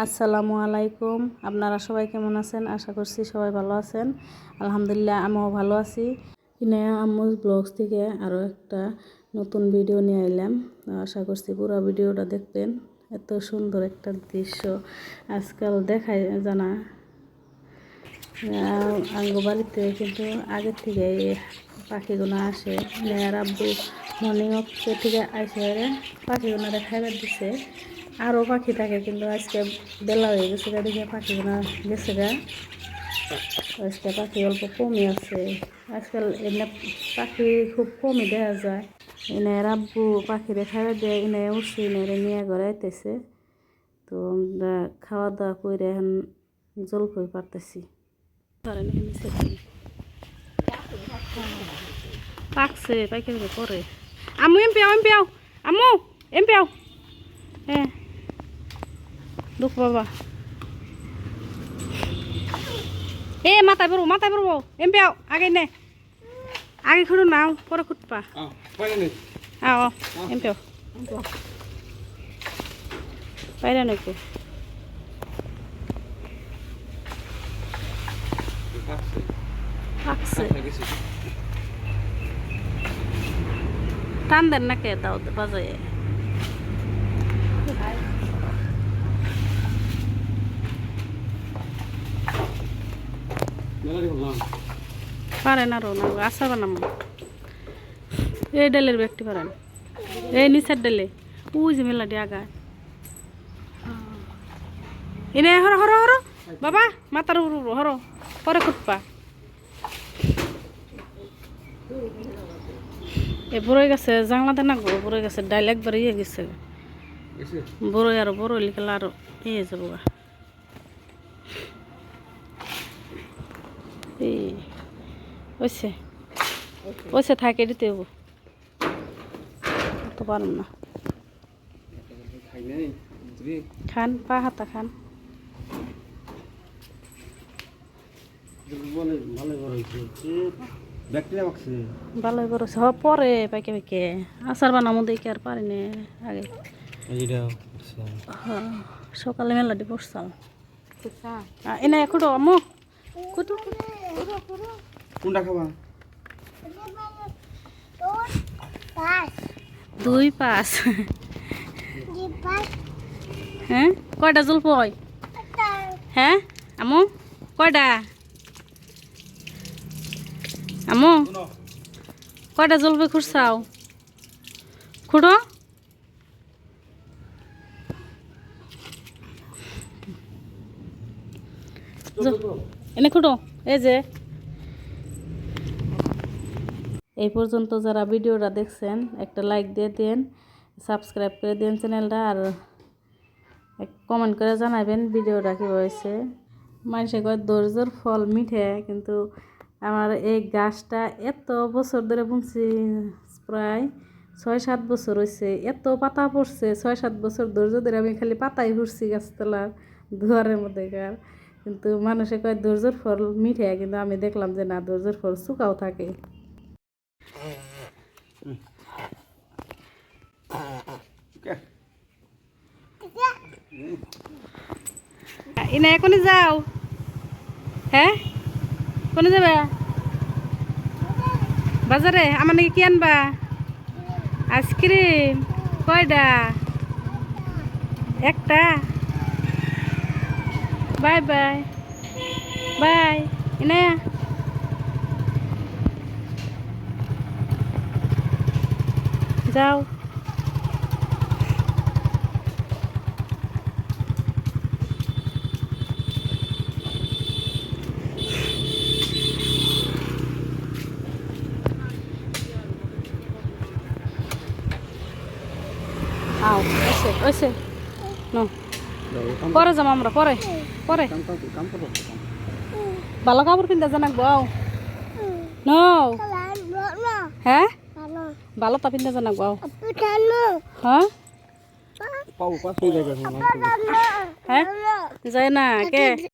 আসসালামু আলাইকুম। আপনারা সবাই কেমন আছেন? আশা করছি সবাই ভালো আছেন। আলহামদুলিল্লাহ, আমিও ভালো আছি। কিনে আম্মুজ ব্লগস থেকে আরও একটা নতুন ভিডিও নিয়ে এলাম আশা করছি পুরো ভিডিওটা দেখবেন। এত সুন্দর একটা দৃশ্য আজকাল দেখায় জানা। আঙ্গ বাড়িতে কিন্তু আগের থেকে পাখিগুলো আসে। মেয়ের আব্বু মর্নিং ওয়াক থেকে আসে পাখিগুলো খাইবার দিছে। আরও পাখি থাকে, কিন্তু আজকে বেলা হয়ে গেছে দেখে পাখিগুলো গেছে গা। আজকে পাখি অল্প কমই আছে। আজকাল এনে পাখি খুব কমই দেখা যায়। এনে রাব্বু পাখি খাইবার দেয় এনে উঠছে, এনে নিয়ে ঘরে আইতেছে। তো আমরা খাওয়া দাওয়া করে এখন জল করে পারতেছি। পাকছে পাইকে পরে আমু এম পিয়াও এম পিয়াও আমু এম পিয়াও হ্যাঁ। দুঃখ বাবা এ মাথায় পড়ব মাথায় পড়ব এম পিয়াও আগে নে। আগে খুঁড়ো নাও পরে খুঁটপা. আও এম পিয়াও পাইরা নাকি? টান দেন নাকি দাও বাজায়। পারেন আরও না আশা বানাম। এই ডালের ব্যক্তি পারেন এই নিচের ডালে ওই যে মেলাটি আগায়। এনে হর হর হর। বাবা মাতার হর। পরে খুটপা এ বড়ই গেছে জাংলাতে না গো বড়ই গেছে ডাইল একবার ইয়ে গেছে। বড়ই আরও বড়ই লিখলে আরও ইয়ে যাব এই ওইসে ওইসে থাকে দিতে হব তো পারুন না। খান পা হাতা খান। বলে ভালো বড় হয়েছে ব্যাকটেরিয়া বাকছে ভালোই করছে। হ পরে পাইকে পাইকে। আচার বানামো দেখি আর পারি নে আগে। হ্যাঁ, সকালে মেলাটি বসতাম। এনে খুঁটো আম্মু। কুটু কোনটা খাবা? দুই পাঁচ। হ্যাঁ? কয়টা জল পয় হ্যাঁ? আমু কয়টা? আমু কয়টা জলপাই খুঁড়ছাও? খুঁড়ো। এনে খুঁড়ো। এই যে। এই পর্যন্ত যারা ভিডিওটা দেখছেন, একটা লাইক দিয়ে দেন সাবস্ক্রাইব করে দেন চ্যানেলটা, আর কমেন্ট করে জানাবেন ভিডিওটা কী হয়েছে। মানুষে কয়, ধৈর্যর ফল মিঠে কিন্তু আমার এই গাছটা এত বছর ধরে বুনছি, প্রায় ছয় সাত বছর হয়েছে এত পাতা পড়ছে ছয় সাত বছর ধৈর্য ধরে আমি খালি পাতাই ঘুরছি গাছতলার দুয়ারের মধ্যে, কার। কিন্তু মানুষে কয় ধৈর্যর ফল মিঠে কিন্তু আমি দেখলাম যে না ধৈর্যর ফল শুকাও থাকে। ইনা কোনে যাও। হ্যাঁ? কোনে যাবে? বাজারে? আমার নাকি কি আনবা? আইসক্রিম। কয়টা একটা? বাই বাই বাই ইনায়া যাও আও ওইসে ওইসে নো পরে যাম আমরা পরে পরে? ভালো কাপড় কিনতে জানাক বউ? নো। হ্যাঁ? ভালো তা কিনতে জানাক বউ? হ্যাঁ? হ্যাঁ? যায় না কে?